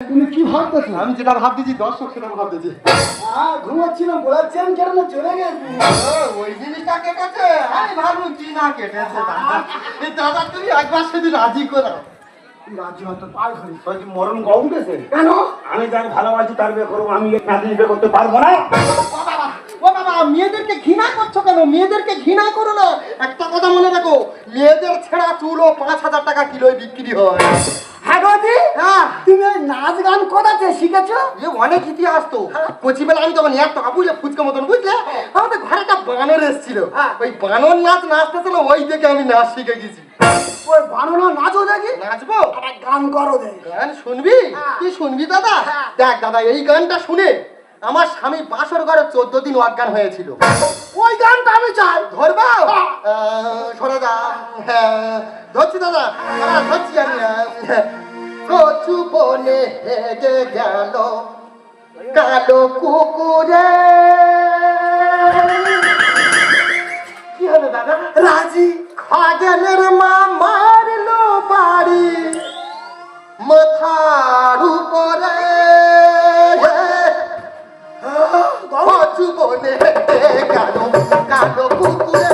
তুমি কি ভাবতেছো? আমি যেটা ভাবতেছি দর্শক সেটা ভাবতেছি। হ্যাঁ ঘুমাচ্ছিলাম চেন কেটে চলে গেছে। ওই জিনিসটা কেটেছে? আমি ভাবলাম কি না কেটেছে দাদা? তুমি একবার সেদিন রাজি করো। রাজি হয়তো পার মরণ গম গেছে কেন? আমি যার ভালোবাসি তার বিয়ে করব আমি এই বিয়ে করতে পারব না। ও বাবা মেয়েদেরকে ঘৃণা করছ কেন? মেয়েদেরকে ঘৃণা করো না। একটা কথা মনে রাখো মেয়েদের ছেঁড়া চুলও পাঁচ হাজার টাকা কিলোয় বিক্রি হয়। হ্যাঁ নাচ গান কোথাতে শিখেছো? এ অনেক ইতিহাস তো। কচিবেলা আমি তখন এক টাকা বুঝলে ফুচকা মতন বুঝলে? আমাদের ঘরে একটা বানর এসেছিল। হ্যাঁ। ওই বানর নাচ নাচতেছিল ওই দেখে আমি নাচ শিখে গেছি। ওই বানানো নাচও দেখি। নাচবো? একটা গান করো গান শুনবি? হ্যাঁ। কি শুনবি দাদা? হ্যাঁ। দেখ দাদা এই গানটা শুনে আমার স্বামী বাসর ঘরে চোদ্দ দিন অজ্ঞান হয়েছিল। ওই গানটা আমি চাই। ধরবা? হ্যাঁ। সরে যা হ্যাঁ। ধরছি দাদা? ধরছি আমি হ্যাঁ। বনে হেগে গেল কালো কুকুরে দাদা রাজি খাগেনের মা মারলো বাড়ি মাথার উপরে কচু বনে গেল কালো কুকুরে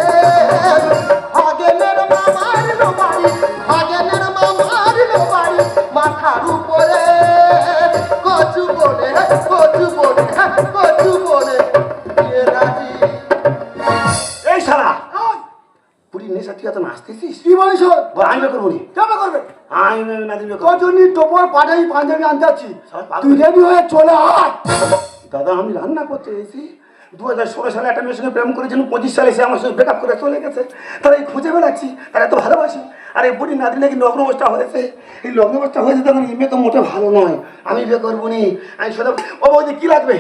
খাগেনের মা মারলো বাড়ি পাঠাই পাঞ্জাবি আনতে যাচ্ছি তুই রেডি হয়ে চলে আয়। দাদা আমি রান্না করতে এসেছি। দু হাজার ষোলো সালে একটা মেয়ের সঙ্গে প্রেম করেছিল পঁচিশ সালে সে আমার সঙ্গে ব্রেকআপ করে চলে গেছে। তারা এই খুঁজে বেড়াচ্ছি তারা এত ভালোবাসি। আর এই বুড়ি না দিলে কি লগ্ন অবস্থা হয়েছে। এই লগ্ন অবস্থা হয়েছে তখন এই মেয়ে তো মোটে ভালো নয়। আমি বিয়ে করব নি আমি সোজা ও বৌদি কি লাগবে?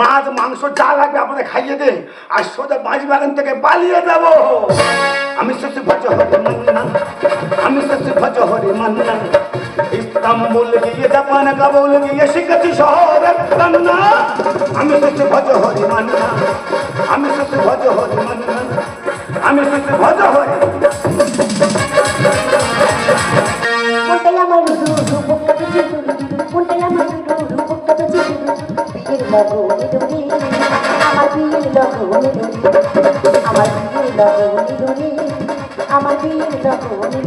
মাছ মাংস যা লাগবে আপনাদের খাইয়ে দে। আর সোজা বাঁশ বাগান থেকে পালিয়ে যাব। আমি শেষে ভজ হরে মান্না। আমি শেষে ভজ হরে মান্না। ইস্তাম্বুল গিয়ে, জাপান কাবুল গিয়ে শিখেছি শহরের কান্না আমি শেষে ভজ হরি মান্না আমি শেষে ভজ হরি মান্না আমি শেষে ভজ হরি। আমার বিয়ের লগনে আমার বিয়ের লগনে আমার বিয়ের লগনে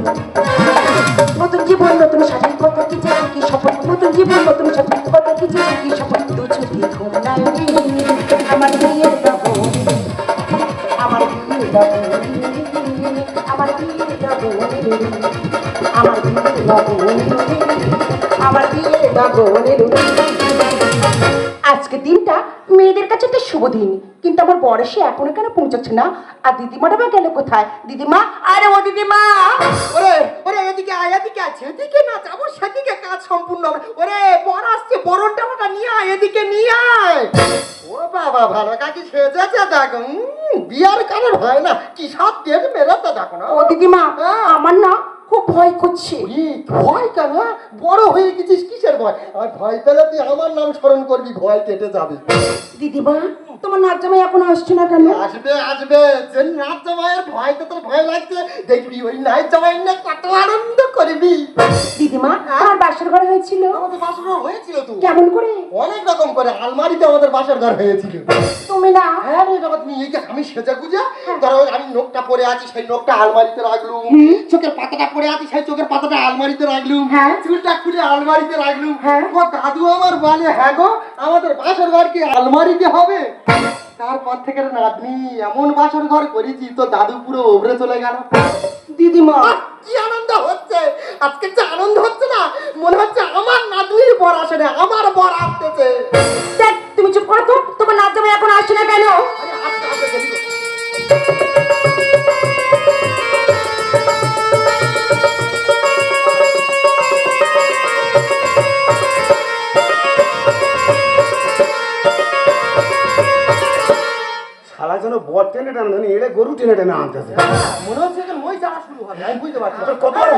আমার আজকে দিনটা মেয়েদের কাছে একটা শুভ দিন কিন্তু আমার বয়সে এখনও কেন পৌঁছাচ্ছে না? আর দিদিমাটা বা গেল কোথায়? দিদিমা? আরে ও দিদিমা! ওরে ওরে এদিকে আয় এদিকে আছে এদিকে না যাব সেদিকে কাজ সম্পূর্ণ হবে। ওরে বর আসছে বরণ টাকাটা নিয়ে আয় এদিকে নিয়ে আয়। ও বাবা ভালো কাকি সেজেছে দেখো বিয়ার কারণ হয় না। কি সব দেখ মেলাতে দেখো না। ও দিদিমা হ্যাঁ। আমার না খুব ভয় করছে। ভয় কেন হ্যাঁ? বড় হয়ে গেছিস কিসের ভয়? আর ভয় পেলে তুই আমার নাম স্মরণ করবি ভয় কেটে যাবে। দিদিমা তোমার নাচ জামাই এখন আসছে না কেন? আসবে আসবে। যে নাচ জামাইয়ের ভয় তো তোর ভয় লাগছে দেখবি ওই নাচ জামাইয়ের না কত আনন্দ করবি। দিদিমা আমার বাসর ঘর হয়েছিল? আমাদের বাসর ঘর হয়েছিল তো। কেমন করে? অনেক রকম করে আলমারিতে আমাদের বাসর ঘর হয়েছিল। তুমি না? হ্যাঁ রে বাবা তুমি এই যে আমি সেজে গুজে ধরো আমি নোকটা পরে আছি সেই নোকটা আলমারিতে রাখলুম। চোখের পাতাটা পরে আছি সেই চোখের পাতাটা আলমারিতে রাখলুম। হ্যাঁ। চুলটা খুলে আলমারিতে রাখলুম। হ্যাঁ। ও দাদু আমার বলে হ্যাঁ গো আমাদের বাসর ঘর কি আলমারিতে হবে? তারপর থেকে নাতনি এমন বাসর ঘর করেছি তো দাদু পুরো ওভরে চলে গেল। দিদিমা কি আনন্দ হচ্ছে? আজকে যে আনন্দ হচ্ছে না মনে হচ্ছে আমার নাতনির বর আসে আমার বর টেনে টানে জানি এড়ে গরু টেনে টেনে আনতেছে মনে হচ্ছে যে মই যাওয়া শুরু হবে আমি বুঝতে পারছি তোর কতবার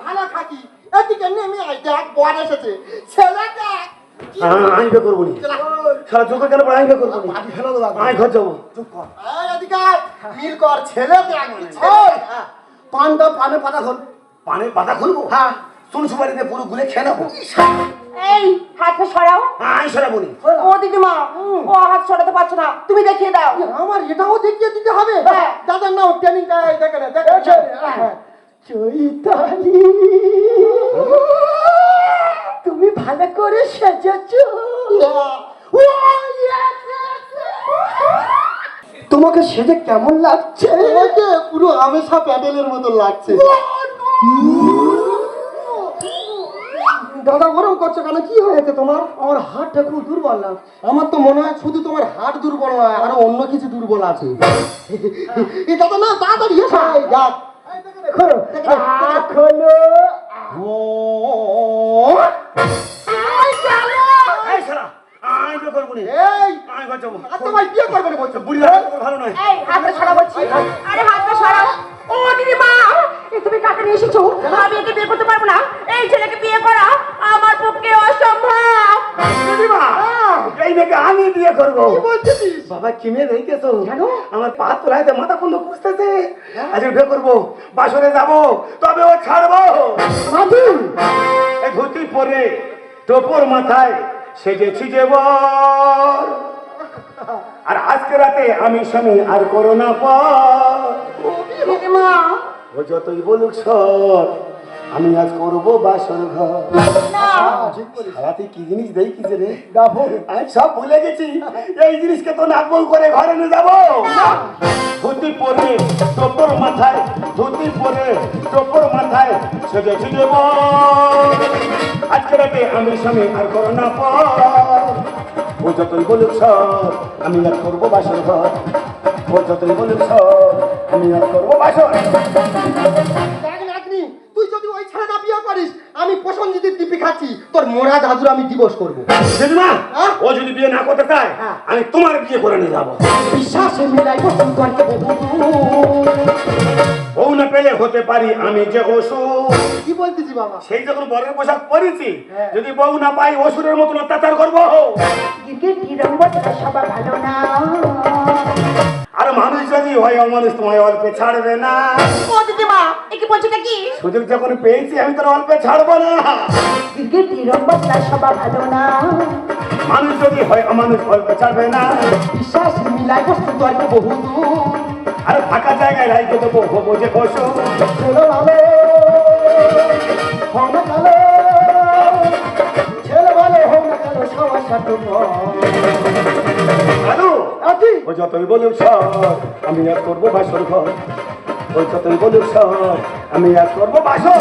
ভালো থাকি এদিকে নেমে আয় দেখ বর এসেছে। ছেলে দেখ কি হ্যাঁ, আমি বিয়ে করব নি। কেন পড়ে আমি বিয়ে করব নি। পাটি ফেলে দেবো আমি ঘর যাব। আয় এদিকে মিল কর ছেলে দেখ! হ্যাঁ। পানটা পানে পাতা খোল। পানের পাতা খুলবো? হ্যাঁ। শুন সুপারিতে পুরো গুলে খেয়ে নেব। এই হাতটা সরাও। আমি সারা বলি ও দিদিমা ও হাত সরাতে পারছ না তুমি দেখিয়ে দাও। আমার এটাও দেখিয়ে দিতে হবে। হ্যাঁ। দাদা নাও ট্রেনিংটা দেখে না দেখে হ্যাঁ। চৈতালি তুমি ভালো করে সেজেছ। তোমাকে সেজে কেমন লাগছে? পুরো আমেশা প্যাডেলের মতো লাগছে। দাদা গরম করছ কেন? কি হয়েছে তোমার? আমার হাতটা খুব দুর্বল না। আমার তো মনে হয় শুধু তোমার হাট দুর্বল নয় আরও অন্য কিছু দুর্বল আছে। এই দাদা না তাড়াতাড়ি এসো। এই যাক খোলো তোমার বিয়ে করবে বলছো? বুড়ি রাখা ভালো নয়। এই হাতটা সরাও বলছি আরে হাতটা সরাও ও এই তুমি কাকে নিয়ে এসেছ? আমি একে বিয়ে করতে পারব না। এই ছেলেকে বিয়ে করা আমার পক্ষে অসম্ভব। দিদিমা এই মেয়েকে আমি বিয়ে করব। বাবা কেন? আমার পা তোলাইতে মাথা বন্ধ খুঁজতেছে। আজ বিয়ে করব বাসরে যাব তবে ও ছাড়বো। মাধু। এই ধুতি পরে টোপর মাথায় সেজেছি যে বর। আর আজকে রাতে আমি স্বামী আর করোনা পর। দিদিমা ও যতই বলুক সর আমি আজ করব বাসর ঘর। না। কি জিনিস দেখিছে রে? আমি সব ভুলে গেছি। এই জিনিসকে তো নাক করে ঘরে নিয়ে যাব। ধুতি পরে টোপর মাথায় ধুতি পরে টোপর মাথায় সেজে ছিজে আজকে রাতে আমি স্বামী আর করো না পর। ও যতই বলুক সর আমি আর করব বাসর ঘর। ও যতই বলুক সর আমি আর করব। বাসর দেখ নাতনি তুই যদি ওই ছেলেটা বিয়ে করিস আমি প্রসঞ্জিতের দিপি খাচ্ছি। তোর মোরা দাদুর আমি দিবস করব। দিদিমা হ্যাঁ? ও যদি বিয়ে না করতে চায় হ্যাঁ। আমি তোমার বিয়ে করে নিয়ে যাব। বিশ্বাসে মিলাই বউ না পেলে হতে পারি আমি যে অসুর। কি বলতেছি বাবা? সেই যখন বরের পোশাক পরেছি হ্যাঁ। যদি বউ না পাই অসুরের মতন অত্যাচার করব। দিদি নিরম্বরটা সবার ভালো না। আর মানুষ যদি হয় অমানুষ তোমায় অল্পে ছাড়বে না। ও দিদিমা একে বলছো কি সুযোগ যখন পেয়েছি আমি তোর অল্পে ছাড়বো না। সবার ভালো না। মানুষ যদি হয় অমানুষ অল্পে ছাড়বে না। বিশ্বাস মিলাই বসন্তকে বহু আর ফাঁকা জায়গায় রাইতে দেবো হব যে পশু ছেলে ভালো হোক না কালো ছেলে ভালো হোক না কালো সবার সাথে আছি ও যতই বলুক সর আমি আর করব বাসর ঘর। ও যতই বলুক সর আমি আর করব বাসর।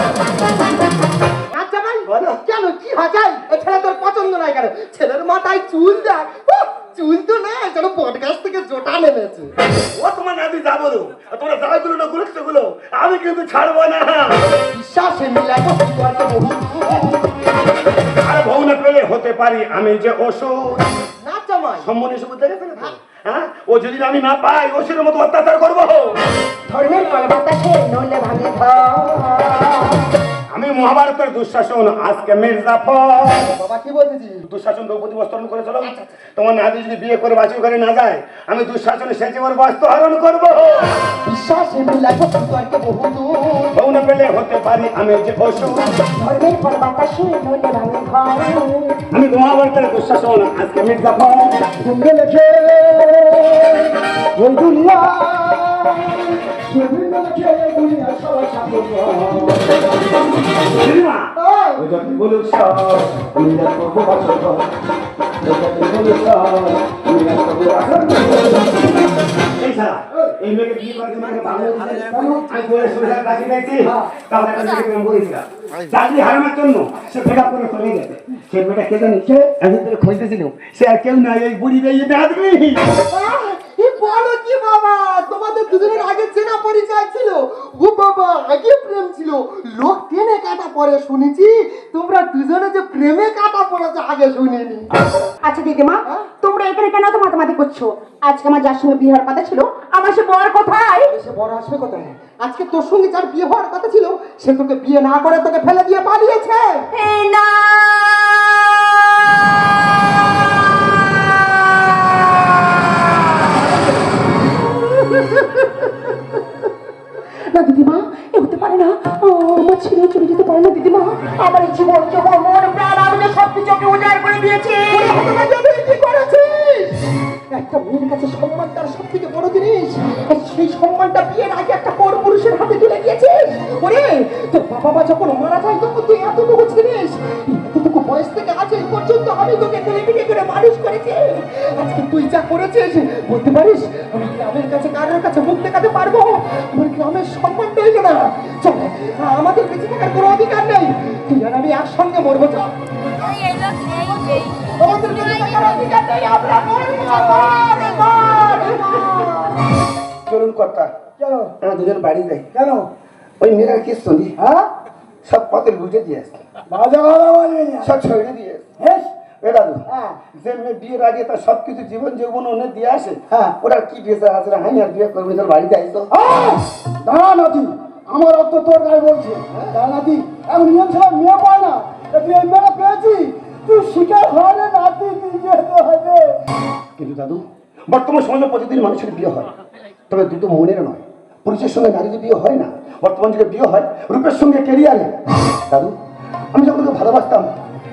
আচ্ছা ভাই বলো। কেন? কি এই ছেলে তোর পছন্দ নাই কেন? ছেলের মাথায় চুল দেখ। চুল তো নেই যেন পডকাস থেকে জোটা নেমেছে। ও তোমার নাতি যা বলো তোমরা যা গুলো না গুলো আমি কিন্তু ছাড়বো না। বিশ্বাসে বহু। আর বউ না পেলে হতে পারি আমি যে অসুর না জামাই। সম্মানে সুবিধা না তো? হ্যাঁ? ও যদি আমি না পাই অসুরের মতো অত্যাচার করব। ধর্মের কলবাতাসে নইলে ভাঙে আমি মহাভারতের দুঃশাসন আজকে মির্জাফর বাবা কি বলতেছি দুঃশাসন দ্রৌপদী বস্ত্রণ করে চলো তোমার নাতি যদি বিয়ে করে বাঁচিয়ে ঘরে না যায় আমি দুঃশাসনে সে জীবন বস্ত্র হরণ করব। বিশ্বাসে বউ না পেলে হতে পারি আমি যে ঘর। আমি মহাভারতের দুঃশাসন আজকে মির্জাফর লেখে। এই শালা, এই মেয়েকে বিয়ে করার জন্য আমাকে পাগল আমি বলে সুবিধা রাখি দিয়েছি, তাহলে একটা মেয়েকে প্রেম করেছিলাম। চাকরি হারানোর জন্য? সে break up করে চলে গেছে। সে মেয়েটা কে জানিস? সে আমি তোরে খুঁজতেছিলাম। সে আর কেউ নাই, এই বুড়ি রে, এই বলো কি বাবা? তোমাদের দুজনের আগে চেনা পরিচয় ছিল। ও বাবা আগে প্রেম ছিল। লোক টেনে কাটা পরে শুনেছি তোমরা দুজনে যে প্রেমে কাটা পড়েছে আগে শুনিনি। আচ্ছা দিদিমা তোমরা এখানে কেন তো মাতামাতি করছ? আজকে আমার যার সঙ্গে বিয়ে হওয়ার কথা ছিল আমার সে বর কোথায়? সে বড় আসবে কোথায়? আজকে তোর সঙ্গে যার বিয়ে হওয়ার কথা ছিল সে তোকে বিয়ে না করে তোকে ফেলে দিয়ে পালিয়েছে। না! না দিদিমা এ পারে না। আমার ছেলে চলে যেতে পারে না দিদিমা। আমার এই জীবন জীবন মন প্রাণ আমি যে সব কিছু করে দিয়েছে। কি একটা মেয়ের কাছে সম্মান তার সব থেকে বড় জিনিস। আর সেই সম্মানটা বিয়ের আগে একটা পর পুরুষের হাতে তুলে দিয়েছিস। ওরে তোর বাবা মা যখন মারা যায় তখন তুই এতটুকু ছিলিস। এতটুকু বয়স থেকে আজ এই পর্যন্ত আমি তোকে তুলে পিঠে করে মানুষ করেছি। আজকে তুই যা করেছিস বলতে পারিস আমি গ্রামের কাছে কারোর কাছে মুখ দেখাতে পারব। আমার গ্রামের সম্মান না চল আমাদের বেঁচে থাকার কোনো অধিকার নেই তুই আর আমি একসঙ্গে মরবো চল আমাদের বেঁচে থাকার অধিকার নেই আমরা মরবো মর, মর, মর। চলুন কর্তা কেন আমরা দুজন বাড়ি যাই কেন ওই মেয়েরা কি শুনি হ্যাঁ সব পথে বুঝে দিয়ে আসছে বাজে কথা বলবি সব ছড়িয়ে দিয়ে আসছে এ দাদু হ্যাঁ যে মেয়ে বিয়ের আগে তার সব কিছু জীবন যৌবন ওনে দিয়ে আসে হ্যাঁ। ওরা কি বেঁচে আছে না আর বিয়ে করবি তোর বাড়িতে আইতো! দাঁড়া নাতি আমার অত তোর গায়ে বলছে। দাঁড়া নাতি এখন নিয়ম ছাড়া মেয়ে পায় না। তুই এই মেয়েটা পেয়েছি। তুই শিকার হয় না নাতি, তুই হবে। কিন্তু দাদু, বর্তমান সমাজে প্রতিদিন মানুষের বিয়ে হয়। তবে দুটো মনের নয়, পুরুষের সঙ্গে নারীর বিয়ে হয় না। বর্তমান যুগে বিয়ে হয় রূপের সঙ্গে কেরিয়ারে দাদু, আমি যখন ভালোবাসতাম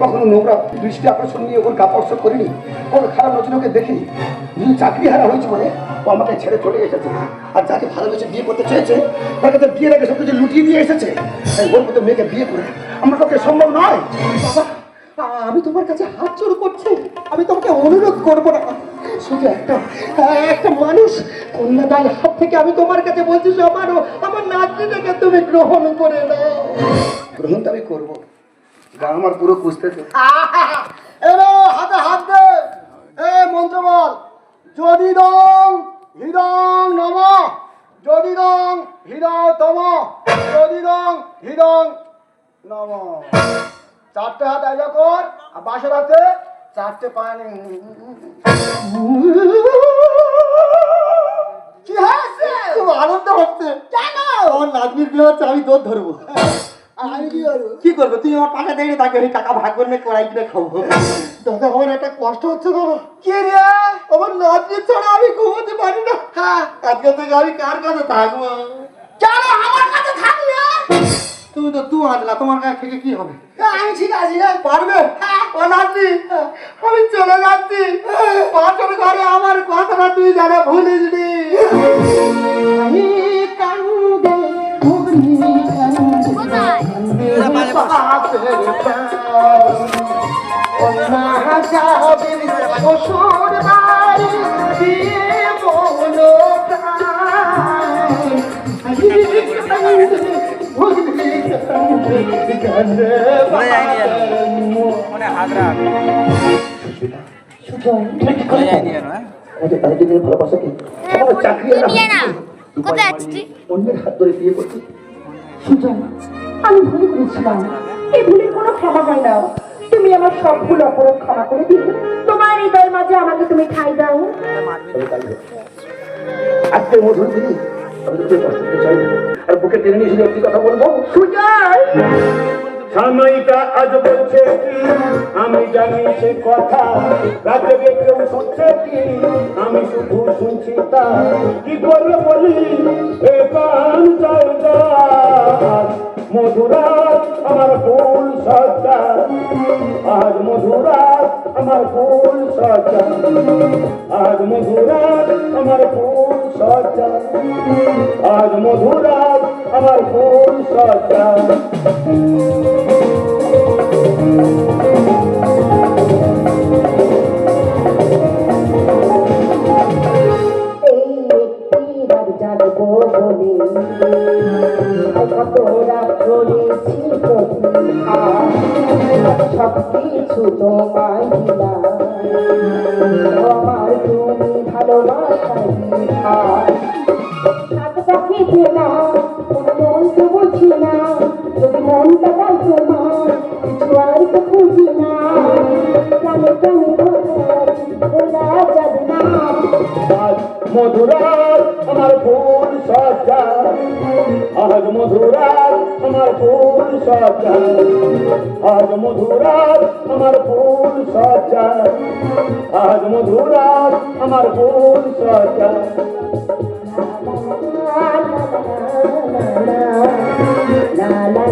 কখনো নোংরা দৃষ্টি আকর্ষণ নিয়ে ওর কাপড় করিনি ওর খারাপ দেখিনি। যদি চাকরি হারা হয়েছে বলে ও আমাকে ছেড়ে চলে এসেছে। আর যাকে ভালোবেসে বিয়ে করতে চেয়েছে তার কাছে বিয়ের আগে সব কিছু লুটিয়ে দিয়ে এসেছে। তাই ওর মতো মেয়েকে বিয়ে করে আমার পক্ষে সম্ভব নয়। আমি তোমার কাছে হাত জোর করছি। আমি তোমাকে অনুরোধ করব না। শুধু একটা একটা মানুষ কন্যাদায় হাত থেকে আমি তোমার কাছে বলছি সমানো আমার নাতনিটাকে তুমি গ্রহণ করে নাও। গ্রহণ তো আমি করব। আমার পুরো কুস্তেছে এরে হাতে হাত দে। এ মন্ত্র বল। যদি দং হৃদং নম যদি দং হৃদয় তম যদি দং হৃদং নম। চারটে হাত আইজা কর আর বাসের হাতে চারটে পানি কি হয়েছে? খুব আনন্দ হচ্ছে। কেন? আমার বিয়ে হচ্ছে আমি তোর ধরবো। কি করব? তুই আমার পাশে দাঁড়িয়ে থাকবে ওই টাকা ভাগ করে কড়াই কিনে খাব। দাদা আমার একটা কষ্ট হচ্ছে দাদা কি রে? আমার নাতনি ছাড়া আমি ঘুমোতে পারি না। হ্যাঁ। আজকে থেকে আমি কার কাছে থাকব? কেন আমার কাছে থাকলে তুমি তো তু আনলা তোমার কাছে থেকে কি হবে? আমি ঠিক আছি রে পারবে? ও নাতনি আমি চলে যাচ্ছি। পাঁচের ঘরে আমার কথাটা তুই জানা ভুলিস নি। কান্দে ঘুগনি আমাদের বাড়িতে গেলে ভালোবাসা কি আমার চাকরি। কোথায় আছিস অন্যের হাত ধরে বিয়ে করছিস। সুজন আমি ভুল করেছিলাম। এই ভুলের কোনো ক্ষমা হয় না তুমি আমার সব ভুল অপরাধ ক্ষমা করে দিও। তোমার হৃদয়ের মাঝে আমাকে তুমি ঠাই দাও। আজকের মধুর চাই না। আর বুকে টেনে নিয়ে শুধু একটি কথা বলব? সময়টা আজ বলছে কি? আমি জানি সে কথা। রাতে কেউ শুনছে কি? আমি শুধু শুনছি তা। কি করে বলি? এ কান চাইদা মধুরাত আমার ফুল সজ্জা আজ মধুরাত আমার ফুল সজ্জা আজ মধুরাত আমার ফুল সজ্জা আজ মধুরাত আমার ফুল সজ্জা জাগবো বলে কত রাত করেছি প্রতীক্ষা সব কিছু তোমায় দিলাম আমার তুমি ভালোবাসাই সাত পাখি কোনো মন তো বুঝি না যদি মনটা তোমার কিছু আর তো খুঁজি না প্রাণে প্রাণে মধুরার আমার ফুল সজ্জা আজ মধুরার আমার ফুল সজ্জা আজ মধুরার আমার ফুল সজ্জা আজ মধুরার আমার ফুল সজ্জা la